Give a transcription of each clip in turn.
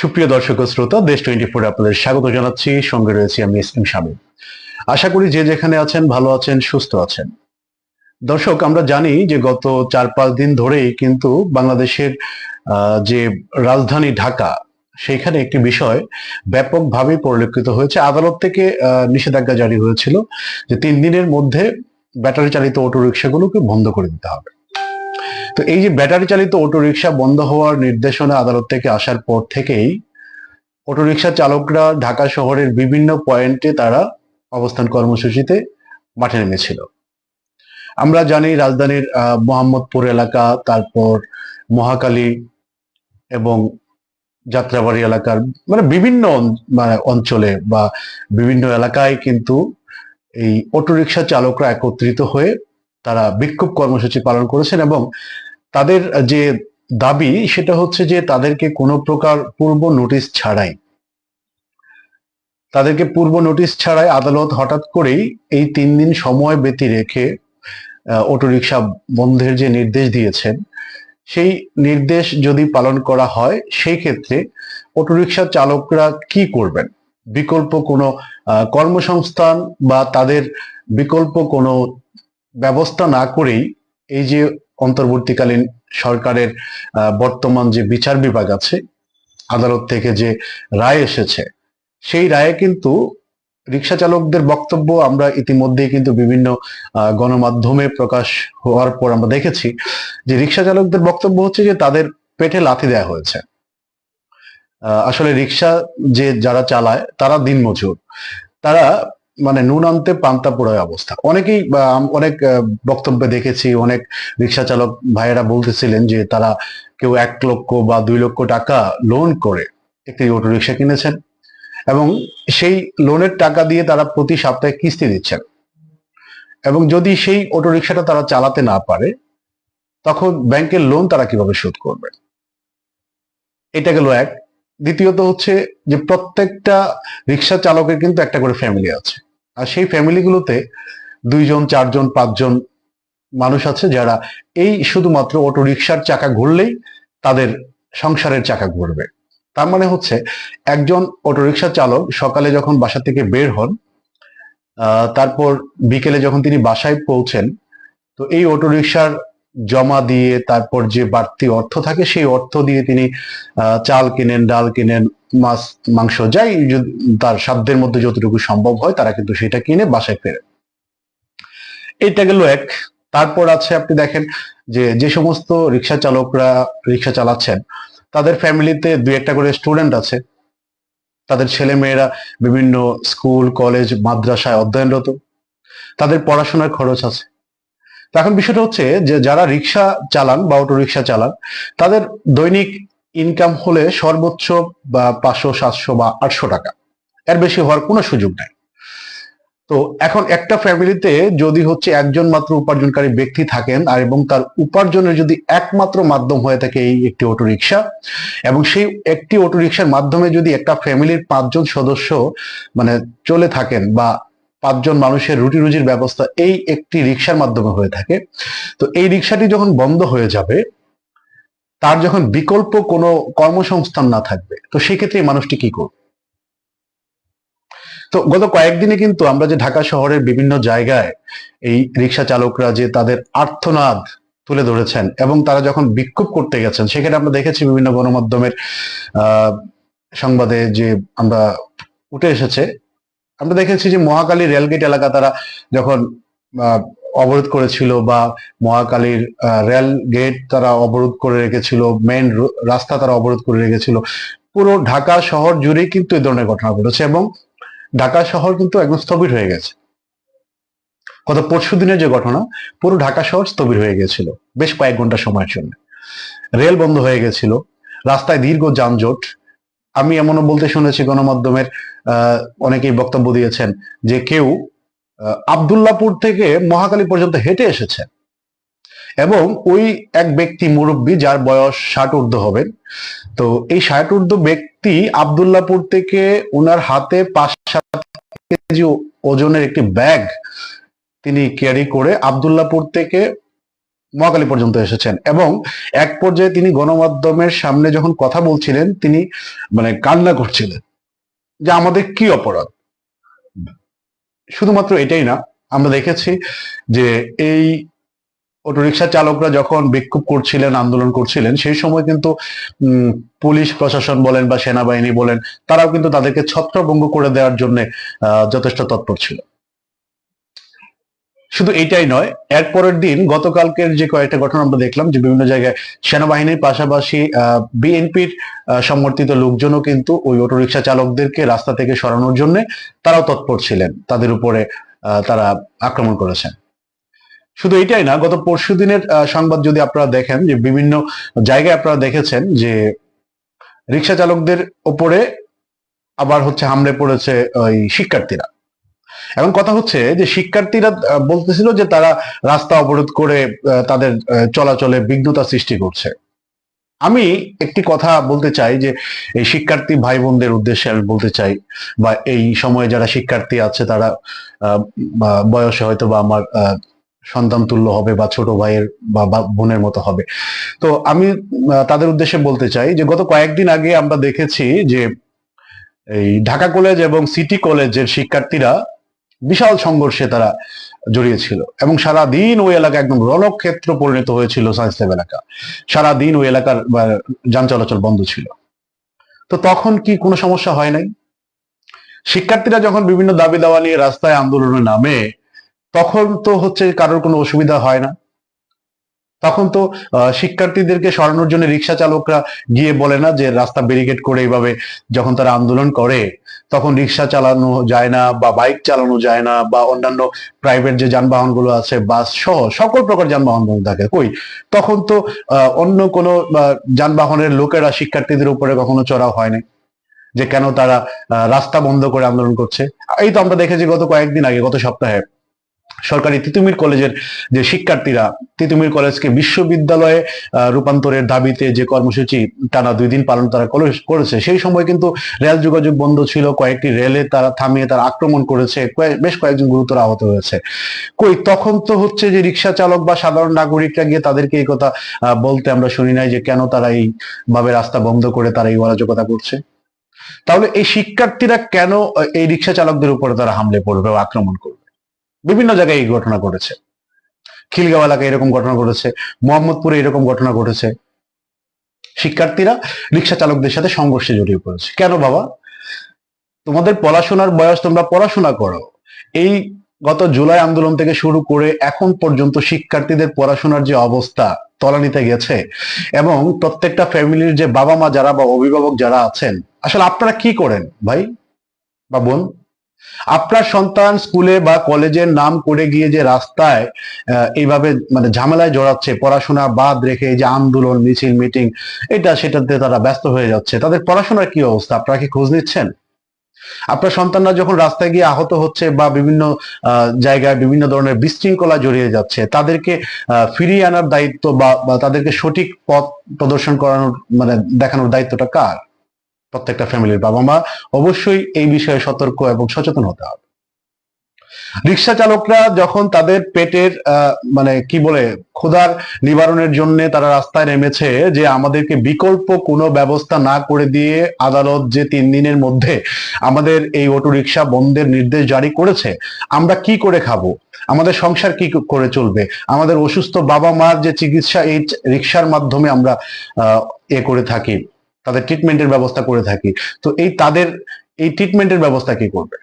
সুপ্রিয় দর্শক ও শ্রোতা, দেশ টোয়েন্টি ফোর আপনাদের স্বাগত জানাচ্ছি। সঙ্গে রয়েছি আমি এস এম আশা করি যে যেখানে আছেন, ভালো আছেন, সুস্থ আছেন। দর্শক, আমরা জানি যে গত চার পাঁচ দিন ধরেই কিন্তু বাংলাদেশের যে রাজধানী ঢাকা সেইখানে একটি বিষয় ব্যাপকভাবে পরিলক্ষিত হয়েছে। আদালত থেকে নিষেধাজ্ঞা জারি হয়েছিল যে তিন দিনের মধ্যে ব্যাটারি চালিত অটো রিক্সাগুলোকে বন্ধ করে দিতে হবে। তো এই যে ব্যাটারি চালিত অটো রিক্সা বন্ধ হওয়ার নির্দেশনা আদালত থেকে আসার পর থেকেই অটো রিক্সা চালকরা ঢাকা শহরের বিভিন্ন পয়েন্টে তারা অবস্থান কর্মসূচিতে মাঠে নেমেছিল। আমরা জানি রাজধানীর মোহাম্মদপুর এলাকা, তারপর মহাকালী এবং যাত্রাবাড়ি এলাকার মানে বিভিন্ন মানে অঞ্চলে বা বিভিন্ন এলাকায় কিন্তু এই অটোরিকশা চালকরা একত্রিত হয়ে তারা বিক্ষোভ কর্মসূচি পালন করেছেন এবং তাদের যে দাবি, সেটা হচ্ছে যে তাদেরকে কোনো প্রকার পূর্ব নোটিশ ছাড়াই, তাদেরকে পূর্ব নোটিশ ছাড়াই আদালত হঠাৎ করেই এই তিন দিন সময় ব্যতি রেখে অটোরিকশা বন্ধের যে নির্দেশ দিয়েছেন, সেই নির্দেশ যদি পালন করা হয়, সেই ক্ষেত্রে অটোরিকশা চালকরা কি করবেন? বিকল্প কোনো কর্মসংস্থান বা তাদের বিকল্প কোনো ব্যবস্থা না করেই এই যে অন্তর্বর্তীকালীন সরকারের বর্তমান যে বিচার বিভাগ আছে, আদালত থেকে যে রায় এসেছে, সেই রায়ে কিন্তু রিক্সা চালকদের বক্তব্য আমরা ইতিমধ্যেই কিন্তু বিভিন্ন গণমাধ্যমে প্রকাশ হওয়ার পর আমরা দেখেছি যে রিক্সা চালকদের বক্তব্য হচ্ছে যে তাদের পেটে লাথি দেওয়া হয়েছে। আসলে রিক্সা যে যারা চালায় তারা দিনমজুর। তারা মানে নুন আনতে পান্তা পোড়ায় অবস্থা। অনেকেই অনেক বক্তব্যে দেখেছি, অনেক রিক্সা চালক ভাইয়েরা বলতেছিলেন যে তারা কেউ এক লক্ষ বা দুই লক্ষ টাকা লোন করে একটি অটো রিক্সা কিনেছেন এবং সেই লোনের টাকা দিয়ে তারা প্রতি সপ্তাহে কিস্তি দিচ্ছেন। এবং যদি সেই অটো রিক্সাটা তারা চালাতে না পারে, তখন ব্যাংকের লোন তারা কীভাবে শোধ করবে? এটা গেল এক। দ্বিতীয়ত হচ্ছে যে প্রত্যেকটা রিক্সা চালকের কিন্তু একটা করে ফ্যামিলি আছে। আর সেই ফ্যামিলিগুলোতে দুইজন, চারজন, পাঁচজন মানুষ আছে যারা এই শুধুমাত্র অটো রিক্সার চাকা ঘুরলেই তাদের সংসারের চাকা ঘুরবে। তার মানে হচ্ছে একজন অটোরিকশা চালক সকালে যখন বাসা থেকে বের হন তারপর বিকেলে যখন তিনি বাসায় পৌঁছেন, তো এই অটোরিকশার জমা দিয়ে তারপর যে বাড়তি অর্থ থাকে সেই অর্থ দিয়ে তিনি চাল কিনেন, ডাল কিনেন মাছ, মাংস যাই তার সাধ্যের মধ্যে যতটুকু সম্ভব হয় তারা কিন্তু সেটা কিনে বাসায় ফেরে। এটা গেল এক, তারপর আছে আপনি দেখেন যে যে সমস্ত রিক্সা চালকরা, রিক্সা চালাচ্ছেন, তাদের ফ্যামিলিতে দুই একটা করে স্টুডেন্ট আছে। তাদের ছেলে মেয়েরা বিভিন্ন স্কুল, কলেজ, মাদ্রাসায় অধ্যয়নরত। তাদের পড়াশোনার খরচ আছে। এখন বিষয়টা হচ্ছে যে, যারা রিক্সা চালান বা অটো রিক্সা চালান, তাদের দৈনিক ইনকাম হলে সর্বোচ্চ বা পাঁচশো, সাতশো বা আটশো টাকা। এর বেশি হওয়ার কোনো সুযোগ নাই। তো এখন একটা ফ্যামিলিতে যদি হচ্ছে একজন মাত্র উপার্জনকারী ব্যক্তি থাকেন আর এবং তার উপার্জনের যদি একমাত্র মাধ্যম হয়ে থাকে এই একটি অটো রিক্সা এবং সেই একটি অটো রিক্সার মাধ্যমে যদি একটা ফ্যামিলির পাঁচজন সদস্য মানে চলে থাকেন বা পাঁচজন মানুষের রুটি রুজির ব্যবস্থা এই একটি রিক্সার মাধ্যমে হয়ে থাকে, তো এই রিক্সাটি যখন বন্ধ হয়ে যাবে তার যখন বিকল্প কোনো কর্মসংস্থান না থাকবে, তো সেক্ষেত্রে মানুষটি কি করবে? তো গত কয়েকদিনে কিন্তু আমরা যে ঢাকা শহরের বিভিন্ন জায়গায় এই রিক্সা চালকরা যে তাদের আর্থনাদ তুলে ধরেছেন এবং তারা যখন বিক্ষোভ করতে গেছেন, সেখানে আমরা দেখেছি বিভিন্ন গণমাধ্যমের সংবাদে যে আমরা উঠে এসেছে, আমরা দেখেছি যে মহাকালী রেলগেট এলাকা তারা যখন অবরোধ করেছিল বা মহাকালীর রেল গেট তারা অবরোধ করে রেখেছিল মেন রাস্তা তারা অবরোধ করে রেখেছিল। পুরো ঢাকা শহর জুড়েই কিন্তু এই ধরনের ঘটনা ঘটেছে এবং ঢাকা শহর কিন্তু একদম স্থবির হয়ে গেছে। গত পরশু দিনের যে ঘটনা, পুরো ঢাকা শহর স্থবির হয়ে গেছিল বেশ কয়েক ঘণ্টা সময়ের জন্য। রেল বন্ধ হয়ে গেছিল, রাস্তায় দীর্ঘ যানজট। আমি এমনও বলতে শুনেছি গণমাধ্যমের অনেকেই বক্তব্য দিয়েছেন যে কেউ আবদুল্লাপুর থেকে মহাকালী পর্যন্ত হেঁটে এসেছে এবং ওই এক ব্যক্তি মুরব্বী যার বয়স ষাট ঊর্ধ্ব হবেন তো এই ষাট ঊর্ধ্ব ব্যক্তি আবদুল্লাপুর থেকে ওনার হাতে পাঁচ সাত কেজি ওজনের একটি ব্যাগ তিনি ক্যারি করে আবদুল্লাপুর থেকে মহাকালী পর্যন্ত এসেছেন। এবং এক পর্যায়ে তিনি গণমাধ্যমের সামনে যখন কথা বলছিলেন, তিনি মানে কান্না করছিলেন যে আমাদের কি অপরাধ? শুধুমাত্র এটাই না, আমরা দেখেছি যে এই অটোরিকশা চালকরা যখন বিক্ষোভ করছিলেন, আন্দোলন করছিলেন, সেই সময় কিন্তু পুলিশ প্রশাসন বলেন বা সেনাবাহিনী বলেন, তারাও কিন্তু তাদেরকে ছত্রভঙ্গ করে দেওয়ার জন্য যথেষ্ট তৎপর ছিল। শুধু এটাই নয় এর পরের দিন গতকালকের যে কয়েকটা ঘটনা আমরা দেখলাম যে বিভিন্ন জায়গায় সেনাবাহিনীর পাশাপাশি বিএনপির সমর্থিত লোকজনও কিন্তু ওই অটোরিকশা চালকদেরকে রাস্তা থেকে সরানোর জন্য তারাও তৎপর ছিলেন। তাদের উপরে তারা আক্রমণ করেছেন। শুধু এটাই না, গত পরশু দিনের সংবাদ যদি আপনারা দেখেন যে বিভিন্ন জায়গায় আপনারা দেখেছেন যে রিক্সা চালকদের ওপরে আবার হচ্ছে হামলে পড়েছে ওই শিক্ষার্থীরা। এখন কথা হচ্ছে যে শিক্ষার্থীরা বলতেছিল যে তারা রাস্তা অবরোধ করে তাদের চলাচলে বিঘ্নতা সৃষ্টি করছে। আমি একটি কথা বলতে চাই যে, এই শিক্ষার্থী ভাই বোনদের উদ্দেশ্যে আমি বলতে চাই, বা এই সময়ে যারা শিক্ষার্থী আছে তারা বয়সে হয়তো বা আমার সন্তান তুল্য হবে বা ছোট ভাইয়ের বা বোনের মতো হবে। তো আমি তাদের উদ্দেশ্যে বলতে চাই যে, গত কয়েকদিন আগে আমরা দেখেছি যে, এই ঢাকা কলেজ এবং সিটি কলেজের শিক্ষার্থীরা বিশাল সংঘর্ষে তারা জড়িয়েছিল এবং সারা দিন ওই এলাকা একদম রণক্ষেত্র পরিণত হয়েছিল সায়েন্স এলাকা। সারা দিন ওই এলাকার যান চলাচল বন্ধ ছিল। তো তখন কি কোনো সমস্যা হয় নাই? শিক্ষার্থীরা যখন বিভিন্ন দাবি দাওয়া নিয়ে রাস্তায় আন্দোলনে নামে, তখন তো হচ্ছে কারোর কোনো অসুবিধা হয় না। তখন তো শিক্ষার্থীদেরকে সরানোর জন্য রিক্সা চালকরা গিয়ে বলে না যে রাস্তা ব্যারিকেড করে এইভাবে যখন তারা আন্দোলন করে, তখন রিক্সা চালানো যায় না বা বাইক চালানো যায় না বা অন্যান্য প্রাইভেট যে যানবাহনগুলো আছে বাস সহ সকল প্রকার যানবাহন বন্ধ থাকে। কই? তখন তো অন্য কোনো যানবাহনের লোকেরা শিক্ষার্থীদের উপরে কখনো চড়াও হয়নি যে কেন তারা রাস্তা বন্ধ করে আন্দোলন করছে। এই তো আমরা দেখেছি গত কয়েকদিন আগে, গত সপ্তাহে। সরকারি তিতুমির কলেজের যে শিক্ষার্থীরা তিতুমির কলেজকে বিশ্ববিদ্যালয়ে রূপান্তরের দাবিতে যে কর্মসূচি টানা দুই দিন পালন তারা করে- করেছে, সেই সময় কিন্তু রেল যোগাযোগ বন্ধ ছিল, কয়েকটি রেলে তারা থামিয়ে তারা আক্রমণ করেছে বেশ কয়েকজন গুরুতর আহত হয়েছে। কই, তখন তো হচ্ছে যে রিক্সা চালক বা সাধারণ নাগরিকরা গিয়ে তাদেরকে এই কথা বলতে আমরা শুনি নাই যে কেন তারা এই ভাবে রাস্তা বন্ধ করে তারা এই অরাজকতা করছে। তাহলে এই শিক্ষার্থীরা কেন এই রিক্সা চালকদের উপরে তারা হামলে পড়বে আক্রমণ করবে? বিভিন্ন জায়গায় এই ঘটনা ঘটেছে। খিলগাঁও এলাকায় এরকম ঘটনা ঘটেছে, মোহাম্মদপুরে এরকম ঘটনা ঘটেছে। শিক্ষার্থীরা রিক্সা চালকদের সাথে সংঘর্ষে জড়িয়ে পড়েছে। কেন বাবা? তোমাদের পড়াশোনার বয়স তোমরা পড়াশোনা করো। এই গত জুলাই আন্দোলন থেকে শুরু করে এখন পর্যন্ত শিক্ষার্থীদের পড়াশোনার যে অবস্থা তলানিতে গেছে এবং প্রত্যেকটা ফ্যামিলির যে বাবা মা যারা বা অভিভাবক যারা আছেন, আসলে আপনারা কি করেন ভাই বা বোন? আপনার সন্তান স্কুলে বা কলেজের নাম করে গিয়ে যে রাস্তায় এইভাবে মানে ঝামেলায় জড়াচ্ছে, পড়াশোনা বাদ রেখে যে আন্দোলন, মিছিল, মিটিং, এটা সেটাতে তারা ব্যস্ত হয়ে যাচ্ছে। তাদের পড়াশোনার কি অবস্থা? আপনারা কি খোঁজ নিচ্ছেন? আপনার সন্তানরা যখন রাস্তায় গিয়ে আহত হচ্ছে বা বিভিন্ন জায়গায় বিভিন্ন ধরনের বিশৃঙ্খলা জড়িয়ে যাচ্ছে, তাদেরকে ফিরিয়ে আনার দায়িত্ব বা তাদেরকে সঠিক পথ প্রদর্শন করানোর মানে দেখানোর দায়িত্বটা কার? প্রত্যেকটা ফ্যামিলির বাবা মা অবশ্যই এই বিষয়ে সতর্ক এবং সচেতন হতে হবে। রিক্সা চালকরা যখন তাদের পেটের মানে কি বলে, ক্ষুধার নিবারণের জন্য তারা রাস্তায় নেমেছে যে আমাদেরকে বিকল্প কোনো ব্যবস্থা না করে দিয়ে আদালত যে তিন দিনের মধ্যে আমাদের এই অটো রিক্সা বন্ধের নির্দেশ জারি করেছে, আমরা কি করে খাব? আমাদের সংসার কি করে চলবে? আমাদের অসুস্থ বাবা মার যে চিকিৎসা এই রিক্সার মাধ্যমে আমরা এ করে থাকি। তাদের ট্রিটমেন্টের ব্যবস্থা করে থাকি। তো এই তাদের, এই ট্রিটমেন্টের ব্যবস্থা কি করবে?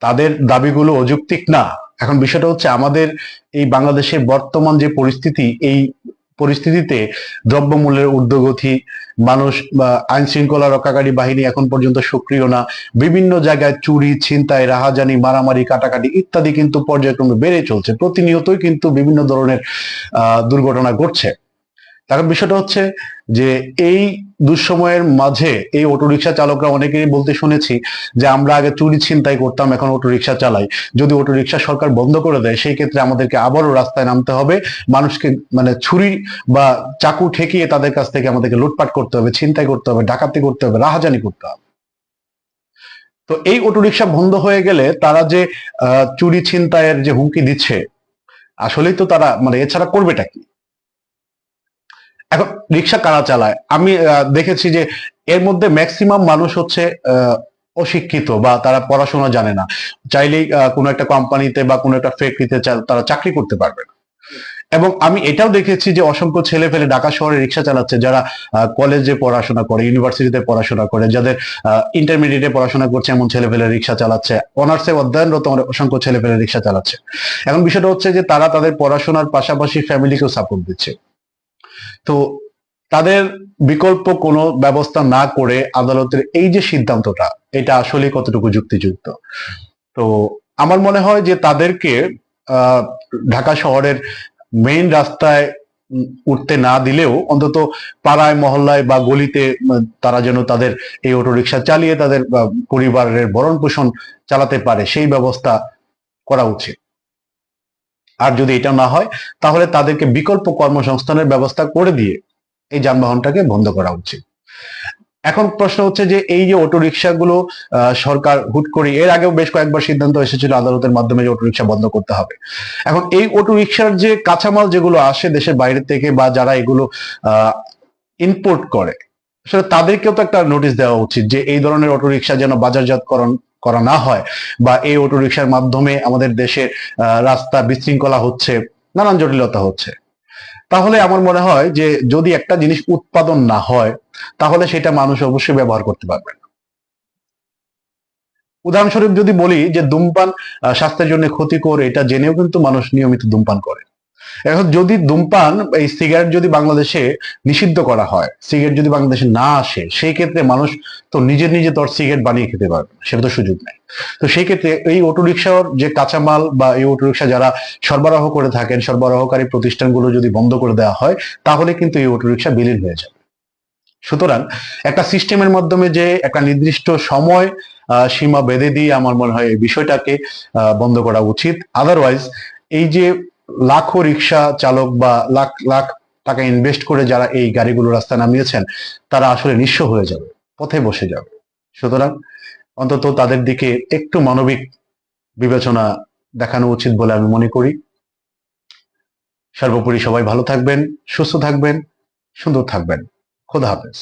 তাদের দাবিগুলো অযৌক্তিক না। এখন বিষয়টা হচ্ছে আমাদের এই বাংলাদেশের বর্তমান যে পরিস্থিতি, এই পরিস্থিতিতে দ্রব্যমূল্যের ঊর্ধ্বগতি, মানুষ বা আইন শৃঙ্খলা রক্ষাকারী বাহিনী এখন পর্যন্ত সক্রিয় না। বিভিন্ন জায়গায় চুরি, ছিনতাই, রাহাজানি, মারামারি, কাটাকাটি ইত্যাদি কিন্তু পর্যায়ক্রমে বেড়ে চলছে। প্রতিনিয়তই কিন্তু বিভিন্ন ধরনের, আহ, দুর্ঘটনা ঘটছে। এখন বিষয়টা হচ্ছে যে এই দুঃসময়ের মাঝে এই অটোরিকশা চালকরা অনেকেই বলতে শুনেছি যে আমরা আগে চুরি ছিনতাই করতাম, এখন অটোরিকশা চালাই। যদি অটোরিকশা সরকার বন্ধ করে দেয়, সেই ক্ষেত্রে আমাদেরকে আবারও রাস্তায় নামতে হবে। মানুষকে মানে ছুরি বা চাকু ঠেকিয়ে তাদের কাছ থেকে আমাদেরকে লুটপাট করতে হবে, ছিনতাই করতে হবে, ডাকাতি করতে হবে, রাহাজানি করতে হবে। তো এই অটোরিকশা বন্ধ হয়ে গেলে তারা যে চুরি ছিনতাইয়ের যে হুমকি দিচ্ছে, আসলেই তো তারা মানে এছাড়া করবেটা কি? এখন রিক্সা কারা চালায়? আমি দেখেছি যে এর মধ্যে ম্যাক্সিমাম মানুষ হচ্ছে অশিক্ষিত বা তারা পড়াশোনা জানে না। চাইলেই কোনো একটা কোম্পানিতে বা কোনো একটা ফ্যাক্টরিতে তারা চাকরি করতে পারবে না। এবং আমি এটাও দেখেছি যে অসংখ্য ছেলে ফেলে ঢাকা শহরে রিক্সা চালাচ্ছে, যারা কলেজে পড়াশোনা করে ইউনিভার্সিটিতে পড়াশোনা করে, যাদের ইন্টারমিডিয়েটে পড়াশোনা করছে এমন ছেলে ফেলে রিক্সা চালাচ্ছে। অনার্সে অধ্যয়নরত অসংখ্য ছেলে ফেলে রিক্সা চালাচ্ছে। এখন বিষয়টা হচ্ছে যে তারা তাদের পড়াশোনার পাশাপাশি ফ্যামিলিকেও সাপোর্ট দিচ্ছে। তো তাদের বিকল্প কোনো ব্যবস্থা না করে আদালতের এই যে সিদ্ধান্তটা, এটা আসলে কতটুকু যুক্তিযুক্ত? তো আমার মনে হয় যে তাদেরকে ঢাকা শহরের মেইন রাস্তায় উঠতে না দিলেও অন্তত পাড়ায়, মহল্লায় বা গলিতে তারা যেন তাদের এই অটোরিকশা চালিয়ে তাদের পরিবারের ভরণ পোষণ চালাতে পারে, সেই ব্যবস্থা করা উচিত। আর যদি এটা না হয় তাহলে তাদেরকে বিকল্প কর্মসংস্থানের ব্যবস্থা করে দিয়ে এই যানবাহনটাকে বন্ধ করা উচিত। এখন প্রশ্ন হচ্ছে যে এই যে অটোরিকশা গুলো আহ, সরকার হুট করে এর আগেও বেশ কয়েকবার সিদ্ধান্ত এসেছিল আদালতের মাধ্যমে যে অটোরিকশা বন্ধ করতে হবে। এখন এই অটোরিকশার যে কাঁচামাল যেগুলো আসে দেশের বাইরে থেকে বা যারা এগুলো ইম্পোর্ট করে আসলে তাদেরকেও তো একটা নোটিশ দেওয়া উচিত যে এই ধরনের অটোরিকশা যেন বাজারজাতকরণ করা না হয় বা এই অটোরিকশার মাধ্যমে আমাদের দেশের রাস্তা বিশৃঙ্খলা হচ্ছে, নানান জটিলতা হচ্ছে। তাহলে আমার মনে হয় যে যদি একটা জিনিস উৎপাদন না হয়, তাহলে সেটা মানুষ অবশ্যই ব্যবহার করতে পারবে না। উদাহরণস্বরূপ যদি বলি যে ধূমপান স্বাস্থ্যের জন্য ক্ষতিকর, এটা জেনেও কিন্তু মানুষ নিয়মিত ধূমপান করে। এখন যদি ধূমপান, এই সিগারেট যদি বাংলাদেশে নিষিদ্ধ করা হয়, সিগারেট যদি বাংলাদেশে না আসে, সেই ক্ষেত্রে মানুষ তো নিজে নিজে তোর সিগারেট বানিয়ে খেতে পারবে সেটা তো সুযোগ নেই। তো সেই ক্ষেত্রে এই অটোরিকশার যে কাঁচামাল বা এই অটোরিকশা যারা সরবরাহ করে থাকেন, সরবরাহকারী প্রতিষ্ঠানগুলো যদি বন্ধ করে দেওয়া হয়, তাহলে কিন্তু এই অটোরিকশা বিলীন হয়ে যাবে। সুতরাং একটা সিস্টেমের মাধ্যমে যে একটা নির্দিষ্ট সময় সীমা বেঁধে দিয়ে আমার মনে হয় এই বিষয়টাকে বন্ধ করা উচিত। আদারওয়াইজ এই যে লাখো রিক্সা চালক বা লাখ লাখ টাকা ইনভেস্ট করে যারা এই গাড়িগুলো রাস্তায় নামিয়েছেন, তারা আসলে নিঃস্ব হয়ে যাবে, পথে বসে যাবে। সুতরাং অন্তত তাদের দিকে একটু মানবিক বিবেচনা দেখানো উচিত বলে আমি মনে করি। সর্বোপরি সবাই ভালো থাকবেন, সুস্থ থাকবেন, সুন্দর থাকবেন। খোদা হাফেজ।